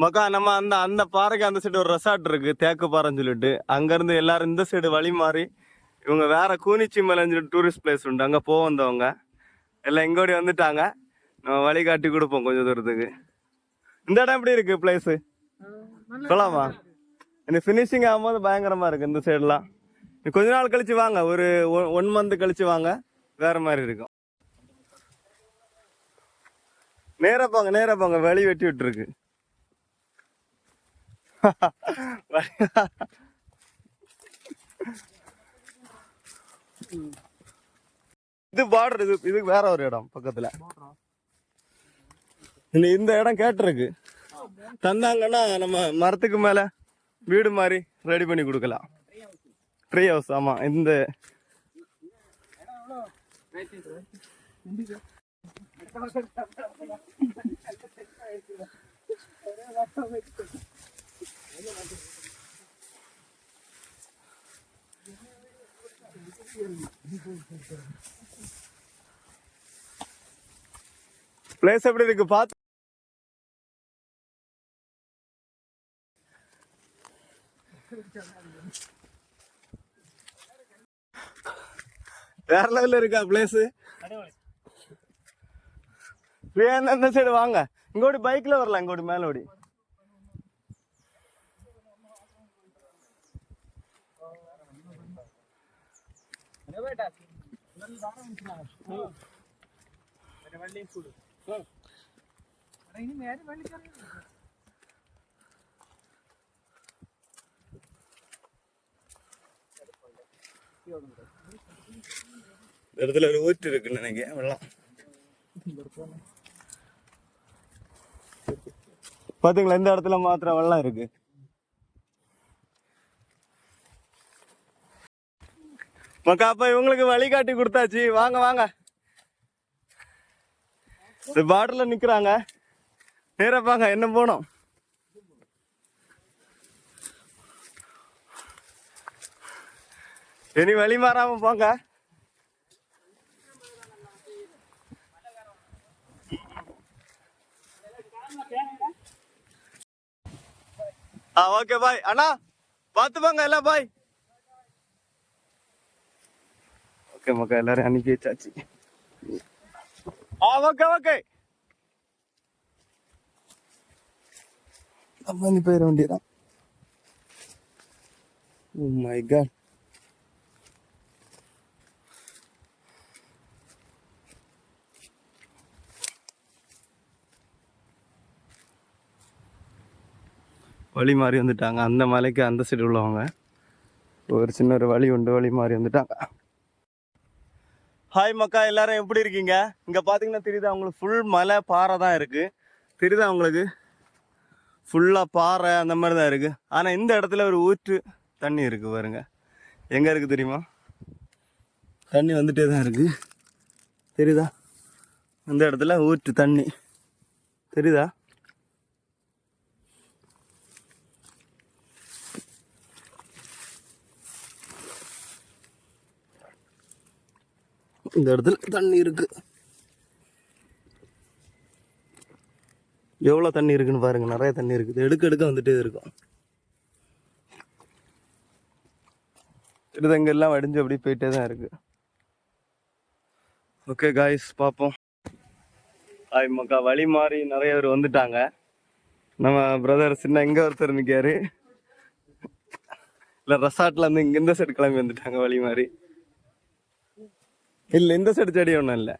மக்கா நம்ம அந்த அந்த பாறைக்கு அந்த சைடு ஒரு ரெசார்ட் இருக்கு தேக்கு பாறைன்னு சொல்லிட்டு. அங்க இருந்து எல்லாரும் இந்த சைடு வழி மாறி இவங்க வேற கூனிச்சி மலைன்னு சொல்லிட்டு டூரிஸ்ட் பிளேஸ் உண்டு. அங்க போக வந்தவங்க. எல்லாம் எங்கோடி வந்துட்டாங்க. நம்ம வழி காட்டி கொடுப்போம் கொஞ்சம் தூரத்துக்கு. இந்த இடம் எப்படி இருக்கு பிளேஸ் சொல்லாமா இந்த ஃபினிஷிங் ஆகும்போது பயங்கரமா இருக்கு இந்த சைடுலாம் கொஞ்ச நாள் கழிச்சு வாங்க. ஒரு ஒன் மந்த் கழிச்சு வாங்க. வேற மாதிரி இருக்கும். நேரா போங்க நேரா போங்க. வெளி வெட்டி விட்டுருக்கு. இது பார்டர் இது இது வேற ஒரு இடம் பக்கத்துல. இந்த இந்த இடம் கேட்டிருக்கு. தந்தாங்கன்னா நம்ம மரத்துக்கு மேல வீடு மாதிரி ரெடி பண்ணி கொடுக்கலாம். ட்ரீ ஹவுஸ் ஆமா இந்த பிளேஸ் எப்படி இருக்கு? பார்த்து. வேற லெவல்ல இருக்கா பிளேஸ் இருந்தா இந்த சைடு வாங்க? இங்கோடி பைக்ல வரலாம் இங்கோடி மேல இடத்துல ஒரு ஊற்று இருக்குன்னு நினைக்கிறேன் வெள்ளம். பாத்தீங்களா இந்த இடத்துல மாத்திரம் வெள்ளம் இருக்கு. மக்கா அப்ப இவங்களுக்கு வழிகாட்டி கொடுத்தாச்சு. வாங்க வாங்க. இந்த பார்டர்ல நிக்கிறாங்க. நேரப்பாங்க என்ன போனோம்? இனி வழி மாறாம போங்க. ஆ ஓகே பாய் அண்ணா பார்த்து போங்க எல்லாம் பாய் ஓகே மக்கா எல்லாரும் அனுப்பி வச்சாச்சு ஆ ஓகே ஓகே நம்ம நீ போயிட வேண்டியதான் ஓ மை காட் வழி மாறி வந்துட்டாங்க அந்த மலைக்கு அந்த சைடு உள்ளவங்க ஒரு சின்ன ஒரு வழி உண்டு வழி மாறி வந்துட்டாங்க ஹாய் மக்கா எல்லாரும் எப்படி இருக்கீங்க? இங்கே பார்த்தீங்கன்னா தெரியுதா அவங்களுக்கு ஃபுல் மலை பாறை தான் இருக்குது தெரியுதா அவங்களுக்கு ஃபுல்லாக பாறை அந்த மாதிரி தான் இருக்குது ஆனால் இந்த இடத்துல ஒரு ஊற்று தண்ணி இருக்குது பாருங்க. எங்கே இருக்குது தெரியுமா? தண்ணி வந்துட்டே தான் இருக்குது தெரியுதா? இந்த இடத்துல ஊற்று தண்ணி. தெரியுதா? இந்த இடத்துல தண்ணி இருக்கு. எவ்வளோ தண்ணி இருக்குன்னு பாருங்க நிறைய தண்ணி இருக்குது எடுக்க எடுக்க வந்துட்டே இருக்கும். இது வடிஞ்சு அப்படியே போயிட்டே தான் இருக்கு. ஓகே காய்ஸ் பார்ப்போம். ஆய் மக்கா. வழி மாறி நிறைய பேர் வந்துட்டாங்க. நம்ம பிரதர் சின்ன எங்கே ஒருத்தர் நிற்காரு இல்லை ரெசார்ட்லேருந்து இங்கே இந்த சைடு கிளம்பி வந்துட்டாங்க வழி மாறி. இல்ல இந்த சைடு செடி ஒண்ணும் இல்ல